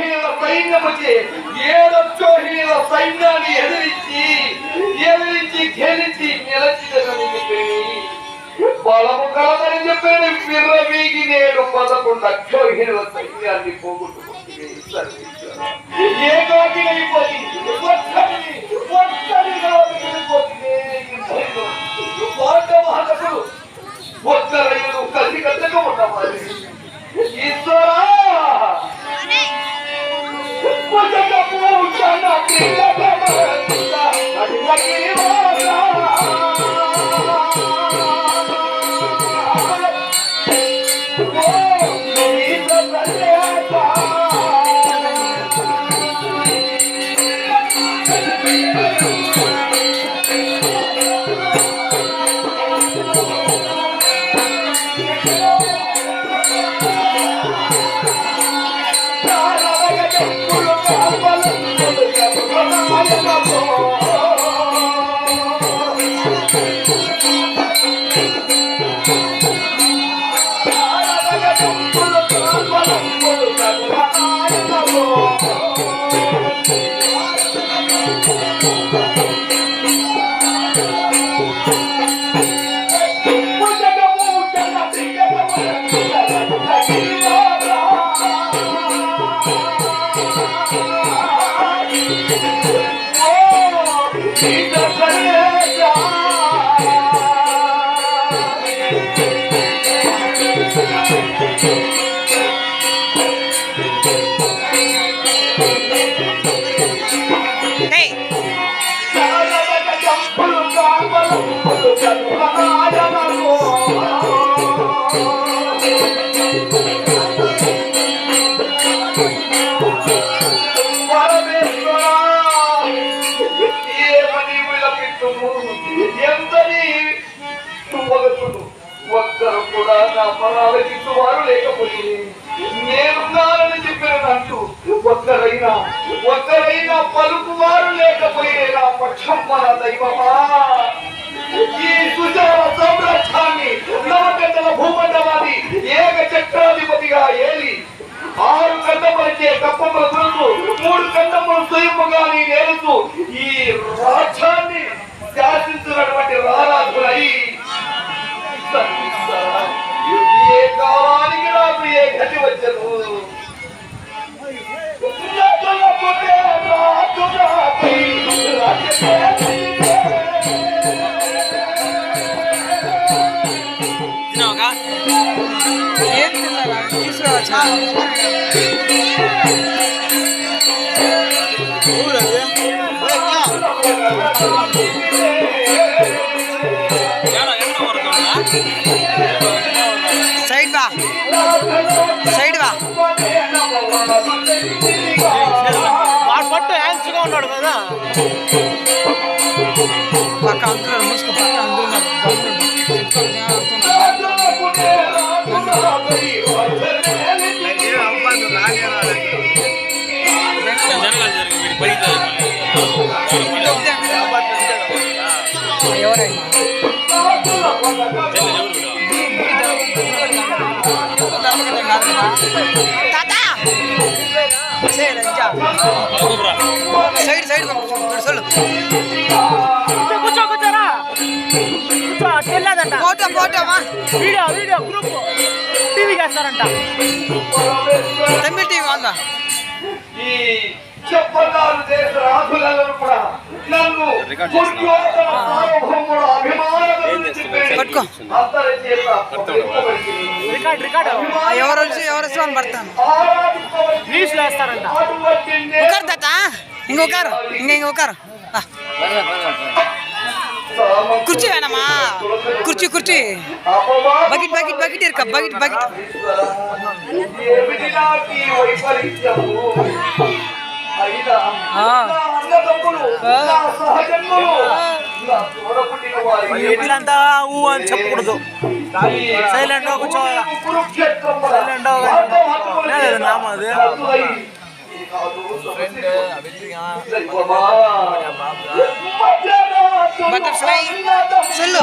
లక్షోహీన సైన్యముచే ఏడక్షోహీన సైన్యాన్ని ఎదిరించి ఎదిరించి గెలిచి నిలచిదని బలము కలదని చెప్పాను విర్రవీగి నేడు పదకొండు అక్షోహీన సైన్యాన్ని పోగొట్టుకుంటుంది. ఏ కాకినైపోయింది ఒక్కడిని ఒక్కడిగా మిగిలిపోతుంది పాండవాహకుడు ఒక్క రైలు కలిసి కట్టగా ఉన్నవారు ఒక్కరు కూడా నా పరాలకిస్తూ వారు లేకపోతే నేనున్నానని చెప్పినంటూ ఒక్కరైనా ఒక్కరైనా పలుకు వారు లేకపోయే నా పక్షం మన దైవమా? ఈ ఏం తిన్నారా తీసుకురావచ్చా ఊరది సైడ్ బా సైడ్ బా వాడు పట్టు హ్యాండ్స్గా ఉన్నాడు కదా పక్క అందరూ మూసుకో పక్క అందరూ ఉన్నారు. సైడ్ సైడ్ సైడ్ సొల్లు కూర్చో కూర్చో కూర్చోరా photo video video group TV చేస్తారంట తమిళ టీవీ ఉందా ఈ దేశ కూడా నన్ను సార్వభౌముడు పట్టుకో. ఎవరు ఎవరు అని పడతాను ఒకరు తాత ఇంకొకరు ఇంక ఇంకొకరు. కుర్చీ వేణమ్మా కుర్చీ కుర్చీ. బకెట్ బకెట్ బకెట్ ఇరుక బకెట్ బకెట్. ఇట్లంతా ఊ అని చెప్పకూడదు. గా కూర్చోవాలా? వార్తమాత్మలు లేదు నామ అది. రద్దులై, ఈనాడు దైవమా, బటర్ఫ్లై సొల్లు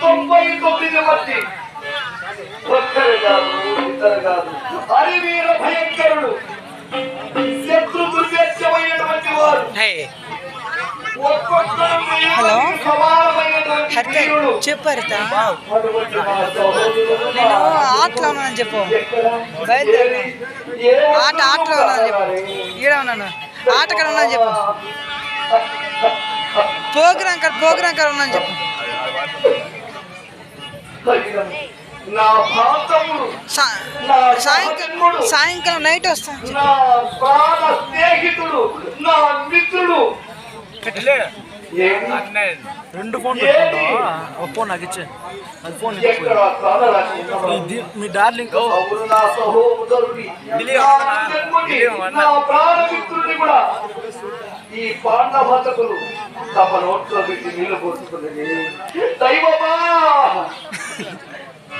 తొంభై తొమ్మిది మంది. ఒక్కరు కాదు ఇద్దరు కాదు. హరివీర భయంకరుడు. శత్రు దుర్గత్యమైనటువంటి వారు హలో? హరిత చెప్పు హరిత. నేను ఆటలో ఉన్నానని చెప్పు? బయలుదేరి ఆట ఆటలో ఉన్నాను చెప్పు. ఈడ ఉన్నాను. ఆట కాడ ఉన్నాను చెప్పు. ప్రోగ్రాం కాడ ఉన్నాను చెప్పు. సాయంకాలం సాయంకాలం నైట్ వస్తాను స్నేహితుడు నా మిత్రుడు? రెండు ఫోన్ ఒక ఫోన్ నాకు ఇచ్చే. అది ఫోన్ ఇది మీ డార్లింగ్ అవును ఈ పాండవతకులు తమ నోట్లో పెట్టి నీళ్ళు పోసుకున్నది దైవమా?